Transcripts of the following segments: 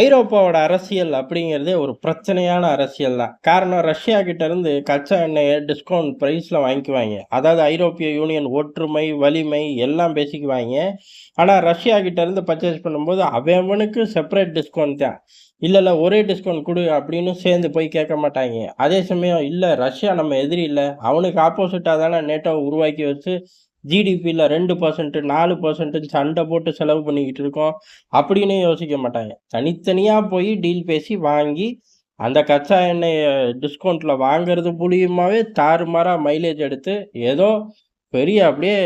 ஐரோப்பாவோட அரசியல் அப்படிங்கிறதே ஒரு பிரச்சனையான அரசியல் தான். காரணம் ரஷ்யா கிட்ட இருந்து கச்சா எண்ணெயை டிஸ்கவுண்ட் ப்ரைஸில் வாங்கிக்குவாங்க. அதாவது ஐரோப்பிய யூனியன் ஒற்றுமை வலிமை எல்லாம் பேசிக்குவாங்க. ஆனால் ரஷ்யா கிட்ட இருந்து பர்ச்சேஸ் பண்ணும்போது அவனுக்கு செப்பரேட் டிஸ்கவுண்ட் தான். இல்லை இல்லை ஒரே டிஸ்கவுண்ட் கொடு அப்படின்னு சேர்ந்து போய் கேட்க மாட்டாங்க. அதே சமயம் இல்லை ரஷ்யா நம்ம எதிரி இல்லை. அவனுக்கு ஆப்போசிட்டாக தானே நேட்டோவை உருவாக்கி வச்சு ஜிடிபியில் ரெண்டு பர்சன்ட் நாலு பர்சன்ட்டு சண்டை போட்டு செலவு பண்ணிக்கிட்டு இருக்கோம். அப்படின்னு யோசிக்க மாட்டாங்க. தனித்தனியாக போய் டீல் பேசி வாங்கி அந்த கச்சா எண்ணெயை டிஸ்கவுண்ட்டில் வாங்குறது மூலியமாகவே தாறுமாறாக மைலேஜ் எடுத்து ஏதோ பெரிய அப்படியே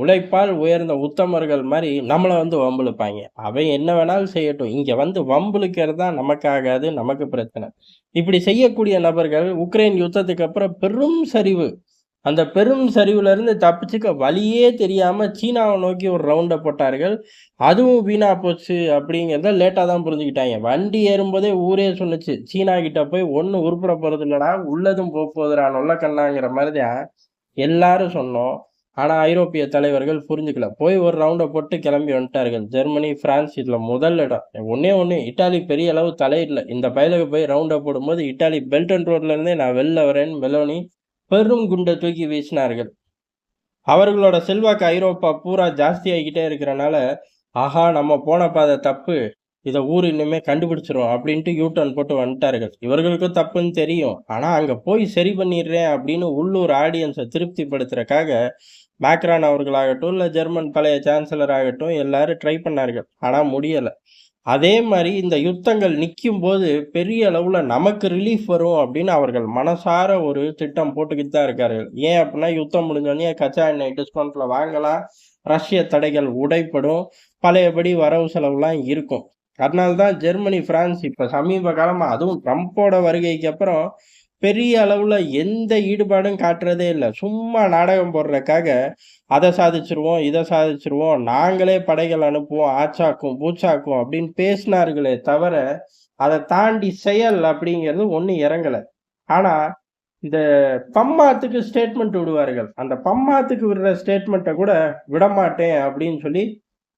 உழைப்பால் உயர்ந்த உத்தமர்கள் மாதிரி நம்மளை வந்து வம்பிழுப்பாங்க. அவன் என்ன வேணாலும் செய்யட்டும். இங்கே வந்து வம்பிழுக்கிறது தான் நமக்காகாது நமக்கு பிரச்சனை. இப்படி செய்யக்கூடிய நபர்கள் உக்ரைன் யுத்தத்துக்கு அப்புறம் பெரும் சரிவு. அந்த பெரும் சரிவுலேருந்து தப்பிச்சுக்க வழியே தெரியாமல் சீனாவை நோக்கி ஒரு ரவுண்டை போட்டார்கள். அதுவும் வீணாக போச்சு அப்படிங்கிறத லேட்டாக தான் புரிஞ்சுக்கிட்டாங்க. வண்டி ஏறும்போதே ஊரே சொன்னுச்சு சீனா கிட்ட போய் ஒன்றும் உருப்புற போகிறது இல்லைடா உள்ளதும் போக போகுதுடா நொல்ல கண்ணாங்கிற மாதிரி தான் எல்லாரும் சொன்னோம். ஆனால் ஐரோப்பிய தலைவர்கள் புரிஞ்சுக்கல. போய் ஒரு ரவுண்டை போட்டு கிளம்பி வந்துட்டார்கள். ஜெர்மனி பிரான்ஸ் இதில் முதல் இடம். ஒன்றே ஒன்று இட்டாலி பெரிய அளவு தலையிடல. இந்த பயலுக்கு போய் ரவுண்டை போடும்போது இட்டாலி பெல்டன் ரோட்லேருந்தே நான் வெளில வரேன் மெலோனி. பெரும் குண்டை தூக்கி வீசினார்கள். அவர்களோட செல்வாக்கு ஐரோப்பா பூரா ஜாஸ்தி ஆகிக்கிட்டே இருக்கிறனால ஆஹா நம்ம போன பாதை தப்பு. இதை ஊர் இன்னுமே கண்டுபிடிச்சிரும் அப்படின்ட்டு யூட்டர்ன் போட்டு வந்துட்டார்கள். இவர்களுக்கும் தப்புன்னு தெரியும். ஆனால் அங்கே போய் சரி பண்ணிடுறேன் அப்படின்னு உள்ளூர் ஆடியன்ஸை திருப்திப்படுத்துறதுக்காக மேக்ரான் அவர்களாகட்டும் இல்லை ஜெர்மன் பழைய சான்சலர் ஆகட்டும் எல்லாரும் ட்ரை பண்ணார்கள். ஆனால் முடியலை. அதே மாதிரி இந்த யுத்தங்கள் நிற்கும் போது பெரிய அளவில் நமக்கு ரிலீஃப் வரும் அப்படின்னு அவர்கள் மனசார ஒரு திட்டம் போட்டுக்கிட்டு தான் இருக்கார்கள் ஏன் அப்படின்னா யுத்தம் முடிஞ்சோடனே கச்சா எண்ணெய் டிஸ்கவுண்ட்டில் வாங்கலாம். ரஷ்ய தடைகள் உடைப்படும் பழையபடி வரவு செலவுலாம் இருக்கும். அதனால தான் ஜெர்மனி பிரான்ஸ் இப்போ சமீப காலமாக அதுவும் ட்ரம்ப்போட வருகைக்கு அப்புறம் பெரிய அளவில் எந்த ஈடுபாடும் காட்டுறதே இல்லை. சும்மா நாடகம் போடுறதுக்காக அதை சாதிச்சிருவோம் இதை சாதிச்சிருவோம் நாங்களே படைகள் அனுப்புவோம் ஆச்சாக்கும் பூச்சாக்கும் அப்படின்னு பேசினார்களே தவிர அதை தாண்டி செயல் அப்படிங்கிறது ஒன்றும் இறங்கலை. ஆனால் இந்த பம்மாத்துக்கு ஸ்டேட்மெண்ட் விடுவார்கள். அந்த பம்மாத்துக்கு விடுற ஸ்டேட்மெண்ட்டை கூட விடமாட்டேன் அப்படின்னு சொல்லி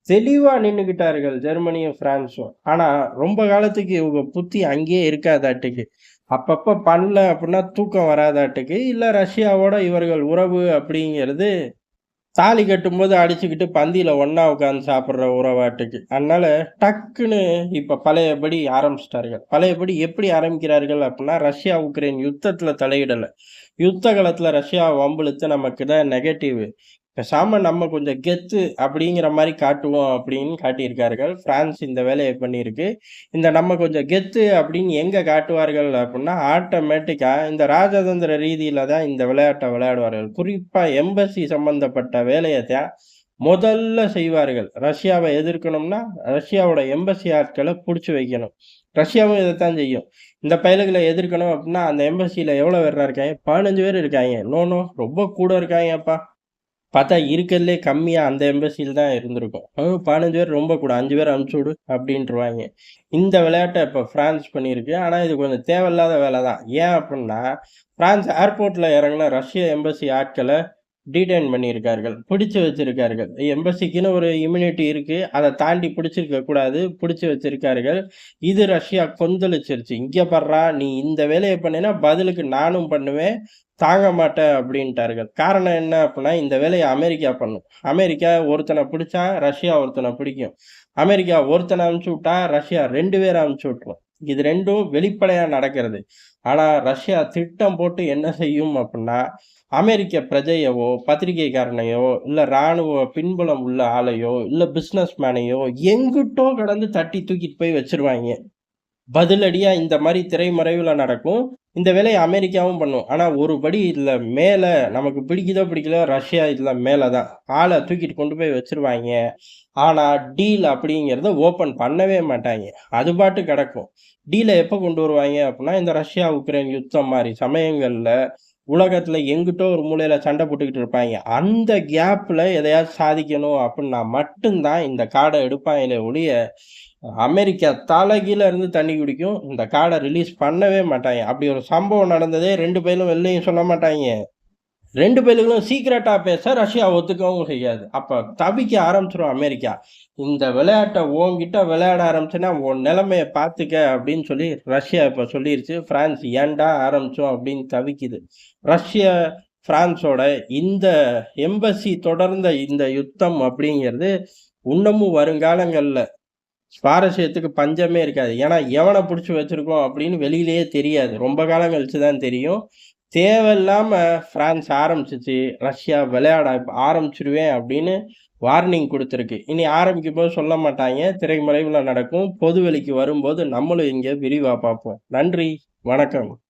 தெளிவாக நின்றுக்கிட்டார்கள் ஜெர்மனியும் ஃப்ரான்ஸும் ஆனால் ரொம்ப காலத்துக்கு இவங்க புத்தி அங்கேயே இருக்காதாட்டுக்கு. அப்பப்போ பண்ணல அப்படின்னா தூக்கம் வராதாட்டுக்கு இல்லை ரஷ்யாவோட இவர்கள் உறவு அப்படிங்கிறது தாலி கட்டும்போது அடிச்சுக்கிட்டு பந்தியில் ஒன்றா உட்காந்து சாப்பிட்ற உறவாட்டுக்கு. அதனால் டக்குன்னு இப்போ பழையபடி ஆரம்பிச்சிட்டார்கள். பழையபடி எப்படி ஆரம்பிக்கிறார்கள் அப்படின்னா ரஷ்யா உக்ரைன் யுத்தத்தில் தலையிடலை. யுத்த காலத்தில் ரஷ்யா வம்புழுத்து நமக்கு தான் நெகட்டிவ் பேசாம நம்ம கொஞ்சம் கெத்து அப்படிங்கிற மாதிரி காட்டுவோம் அப்படின்னு காட்டியிருக்கார்கள். பிரான்ஸ் இந்த வேலையை பண்ணியிருக்கு. இந்த நம்ம கொஞ்சம் கெத்து அப்படின்னு எங்க காட்டுவார்கள் அப்படின்னா ஆட்டோமேட்டிக்கா இந்த ராஜதந்திர ரீதியில தான் இந்த விளையாட்டை விளையாடுவார்கள். குறிப்பா எம்பசி சம்பந்தப்பட்ட வேலையை தான் முதல்ல செய்வார்கள். ரஷ்யாவை எதிர்க்கணும்னா ரஷ்யாவோட எம்பசி ஆட்களை பிடிச்சி வைக்கணும். ரஷ்யாவும் இதைத்தான் செய்யும். இந்த பயலுகளை எதிர்க்கணும் அப்படின்னா அந்த எம்பசியில் எவ்வளோ பேர் இருக்காங்க? பதினஞ்சு பேர் இருக்காங்க. நோனோ ரொம்ப கூட இருக்காங்கப்பா. பார்த்தா இருக்கிறதுலே கம்மியாக அந்த எம்பசியில் தான் இருந்திருக்கும். பதினஞ்சு பேர் ரொம்ப கூட அஞ்சு பேர் அனுப்பிச்சி விடு அப்படின்ட்டுருவாங்க இந்த விளையாட்டை இப்போ ஃப்ரான்ஸ் பண்ணியிருக்கு. ஆனால் இது கொஞ்சம் தேவையில்லாத வேலை தான் ஏன் அப்படின்னா ஃப்ரான்ஸ் ஏர்போர்ட்டில் இறங்கின ரஷ்ய எம்பசி ஆட்களை டீடைன் பண்ணியிருக்கார்கள் பிடிச்சி வச்சிருக்கார்கள். எம்பசிக்குன்னு ஒரு இம்யூனிட்டி இருக்குது அதை தாண்டி பிடிச்சிருக்க கூடாது பிடிச்சி வச்சிருக்கார்கள். இது ரஷ்யா கொந்தளிச்சிருச்சு. இங்கே படுறா நீ இந்த வேலையை பண்ணினா பதிலுக்கு நானும் பண்ணுவேன் தாங்க மாட்டேன் அப்படின்ட்டார்கள். காரணம் என்ன அப்படின்னா இந்த வேலையை அமெரிக்கா பண்ணும். அமெரிக்கா ஒருத்தனை பிடிச்சா ரஷ்யா ஒருத்தனை பிடிக்கும். அமெரிக்கா ஒருத்தனை அனுப்பிச்சு விட்டா ரஷ்யா ரெண்டு பேரை அனுப்பிச்சு விட்டுரும். இது ரெண்டும் வெளிப்படையாக நடக்கிறது. ஆனால் ரஷ்யா திட்டம் போட்டு என்ன செய்யும் அப்படின்னா அமெரிக்க பிரஜையவோ பத்திரிகைக்காரனையோ இல்லை இராணுவ பின்புலம் உள்ள ஆளையோ இல்லை பிஸ்னஸ் மேனையோ எங்கிட்டோ கடந்து தட்டி தூக்கிட்டு போய் வச்சிருவாங்க பதிலடியாக இந்த மாதிரி திரைமறைவில் நடக்கும். இந்த வேலையை அமெரிக்காவும் பண்ணும். ஆனால் ஒரு படி இதில் மேலே நமக்கு பிடிக்குதோ பிடிக்கலோ ரஷ்யா இதில் மேலே தான் ஆளை தூக்கிட்டு கொண்டு போய் வச்சிருவாங்க. ஆனால் டீல் அப்படிங்கிறத ஓப்பன் பண்ணவே மாட்டாங்க. அது பாட்டு கிடக்கும். டீலை எப்போ கொண்டு வருவாங்க அப்படின்னா இந்த ரஷ்யா உக்ரைன் யுத்தம் மாதிரி சமயங்களில் உலகத்தில் எங்கிட்டோ ஒரு மூலையில் சண்டை போட்டுக்கிட்டு இருப்பாங்க. அந்த கேப்பில் எதையாவது சாதிக்கணும் அப்படின்னா மட்டும்தான் இந்த கார்டை எடுப்பாங்களே ஒழிய அமெரிக்கா தலைகீழ இருந்து தண்ணி குடிக்கும். இந்த கார்டை ரிலீஸ் பண்ணவே மாட்டாங்க. அப்படி ஒரு சம்பவம் நடந்ததே ரெண்டு பேரும் வெளிலையும் சொல்ல மாட்டாங்க. ரெண்டு பேருக்கும் சீக்கிரட்டாக பேச ரஷ்யா ஒத்துக்கவும் செய்யாது. அப்போ தவிக்க ஆரம்பிச்சிடும் அமெரிக்கா. இந்த விளையாட்டை உன்கிட்ட விளையாட ஆரம்பிச்சுன்னா உன் நிலைமையை பார்த்துக்க அப்படின்னு சொல்லி ரஷ்யா இப்போ சொல்லிருச்சு. ஃப்ரான்ஸ் ஏன்டா ஆரம்பிச்சோம் அப்படின்னு தவிக்குது. ரஷ்ய ஃப்ரான்ஸோட இந்த எம்பசி தொடர்ந்த இந்த யுத்தம் அப்படிங்கிறது இன்னமும் வருங்காலங்களில் சுவாரஸ்யத்துக்கு பஞ்சமே இருக்காது. ஏன்னா எவனை பிடிச்சி வச்சுருக்கோம் அப்படின்னு வெளியிலேயே தெரியாது. ரொம்ப காலம் கழிச்சு தான் தெரியும். தேவையில்லாமல் பிரான்ஸ் ஆரம்பிச்சிச்சு ரஷ்யா விளையாட ஆரம்பிச்சிருவேன் அப்படின்னு வார்னிங் கொடுத்துருக்கு. இனி ஆரம்பிக்கும் போது சொல்ல மாட்டாங்க. திரைமறைவில் நடக்கும். பொதுவெளிக்கு வரும்போது நம்மளும் இங்கே விரிவாக பார்ப்போம். நன்றி. வணக்கம்.